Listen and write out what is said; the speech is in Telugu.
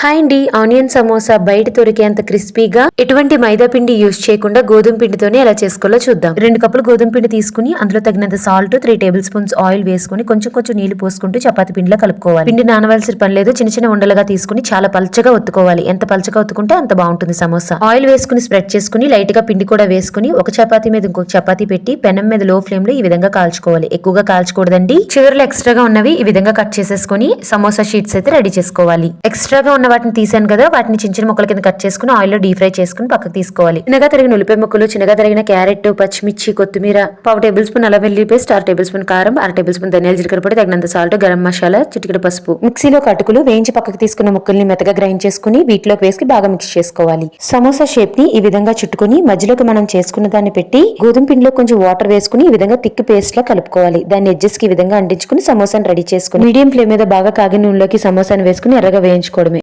హాయ్ అండి. ఆనియన్ సమోసా బయట దొరికేంత క్రిస్పీగా ఎటువంటి మైదా పిండి యూస్ చేయకుండా గోధుమ పిండితోనే ఎలా చేసుకోవాలో చూద్దాం. రెండు కప్పులు గోధుమ పిండి తీసుకుని అందులో తగినంత salt three tablespoons oil వేసుకుని కొంచెం కొంచెం నీళ్ళు పోసుకుంటూ చపాతి పిండిలో కలుపుకోవాలి. పిండి నానవలసిన పని లేదు. చిన్న చిన్న ఉండలుగా తీసుకుని చాలా పల్చగా ఒత్తుకోవాలి. ఎంత పల్చగా ఒత్తుకుంటే అంత బాగుంటుంది సమోసా. ఆయిల్ వేసుకుని స్ప్రెడ్ చేసుకుని లైట్గా పిండి కూడా వేసుకుని ఒక చపాతీ మీద ఇంకొక చపాతీ పెట్టి పెనం మీద లో ఫ్లేమ్లో ఈ విధంగా కాల్చుకోవాలి. ఎక్కువగా కాల్చకూడదండి. చివరిలో ఎక్స్ట్రాగా ఉన్నవి ఈ విధంగా కట్ చేసేసుకుని సమోసా షీట్స్ అయితే రెడీ చేసుకోవాలి. ఎక్స్ట్రాగా ఉన్న వాటిని తీసాను కదా వాటిని చిన్న చిన్న ముక్కల కింద కట్ చేసుకుని ఆయిల్లో డీప్ ఫ్రై చేసుకుని పక్కకు తీసుకోవాలి. చిన్నగా తరిగిన ఉల్లిపాయ ముక్కలు చిన్నగా తరిగిన క్యారెట్ పచ్చిమిర్చి కొత్తిమీర పావు టేబుల్ స్పూన్ అల్లం పేస్ట్ ఆరు టేబుల్ స్పూన్ కారం అర టేబుల్ స్పూన్ ధనియాల జీలకర్ర పొడి తగినంత సాల్ట్ గరం మసాలా చిటికడ పసుపు. మిక్సీలో కటుకులు వేయించి పక్కకు తీసుకున్న ముక్కల్ని మెత్తగా గ్రైండ్ చేసుకుని వీటిలోకి వేసి బాగా మిక్స్ చేసుకోవాలి. సమోసా షేప్ని ఈ విధంగా చుట్టుకుని మధ్యలోకి మనం చేసుకున్న దాన్ని పెట్టి గోధుమ పిండిలో కొంచెం వాటర్ వేసుకుని ఈ విధంగా థిక్ పేస్ట్ లా కలుపుకోవాలి. దాన్ని ఎడ్జెస్కి విధంగా అంటించుకుని సమోసాను రెడీ చేసుకుని మీడియం ఫ్లేమ్ మీద బాగా కాగిన నూనెలోకి సమోసాను వేసుకుని ఎర్రగా వేయించుకోవడమే.